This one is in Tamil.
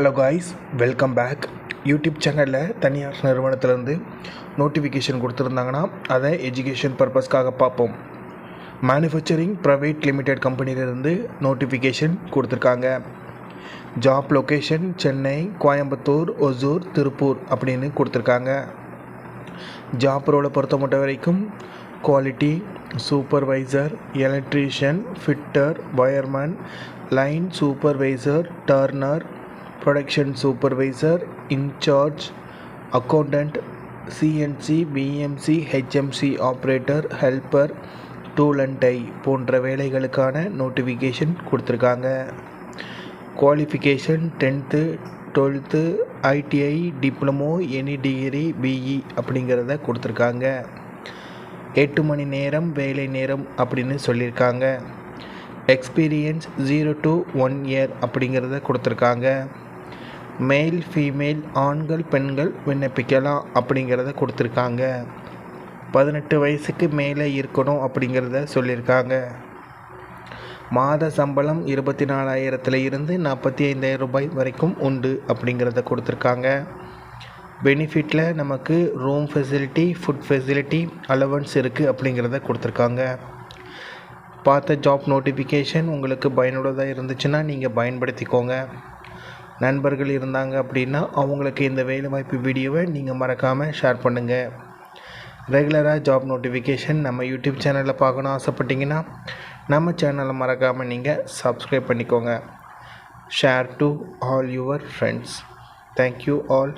Hello guys welcome back YouTube சேனலில் தனியார் நிறுவனத்திலேருந்து நோட்டிஃபிகேஷன் கொடுத்துருந்தாங்கன்னா அதை எஜுகேஷன் பர்பஸ்க்காக பார்ப்போம். மேனுஃபேக்சரிங் ப்ரைவேட் லிமிடெட் கம்பெனிலேருந்து நோட்டிஃபிகேஷன் கொடுத்துருக்காங்க. ஜாப் லொக்கேஷன் சென்னை கோயம்புத்தூர் ஒசூர் திருப்பூர் அப்படின்னு கொடுத்துருக்காங்க. ஜாப் ரோலை பொறுத்த மட்டும் வரைக்கும் quality supervisor electrician fitter wireman line supervisor turner production supervisor incharge accountant CNC PMC HMC operator helper tool and die போன்ற வேலைகளுக்கான நோட்டிஃபிகேஷன் கொடுத்துருக்காங்க. Qualification tenth twelfth ITI diploma any degree BE அப்படிங்கிறத கொடுத்துருக்காங்க. எட்டு மணி நேரம் வேலை நேரம் அப்படின்னு சொல்லியிருக்காங்க. Experience zero to one year அப்படிங்கிறத கொடுத்துருக்காங்க. மேல் ஃபீமேல் ஆண்கள் பெண்கள் விண்ணப்பிக்கலாம் அப்படிங்கிறத கொடுத்துருக்காங்க. பதினெட்டு வயசுக்கு மேலே இருக்கணும் அப்படிங்கிறத சொல்லியிருக்காங்க. மாத சம்பளம் இருபத்தி நாலாயிரத்தில் இருந்து நாற்பத்தி ஐந்தாயிரம் ரூபாய் வரைக்கும் உண்டு அப்படிங்கிறத கொடுத்துருக்காங்க. பெனிஃபிட்டில் நமக்கு room facility food facility allowance இருக்குது அப்படிங்கிறத கொடுத்துருக்காங்க. பார்த்த ஜாப் நோட்டிஃபிகேஷன் உங்களுக்கு பயனுள்ளதாக இருந்துச்சுன்னா நீங்கள் பயன்படுத்திக்கோங்க. நண்பர்கள் இருந்தாங்க அப்படின்னா அவங்களுக்கு இந்த வேலை வாய்ப்பு வீடியோவை நீங்கள் மறக்காமல் ஷேர் பண்ணுங்கள் ரெகுலராக ஜாப் நோட்டிஃபிகேஷன் நம்ம யூடியூப் சேனலில் பார்க்கணும் ஆசைப்பட்டீங்கன்னா நம்ம சேனலை மறக்காமல் நீங்கள் சப்ஸ்கிரைப் பண்ணிக்கோங்க. Share to all your friends thank you all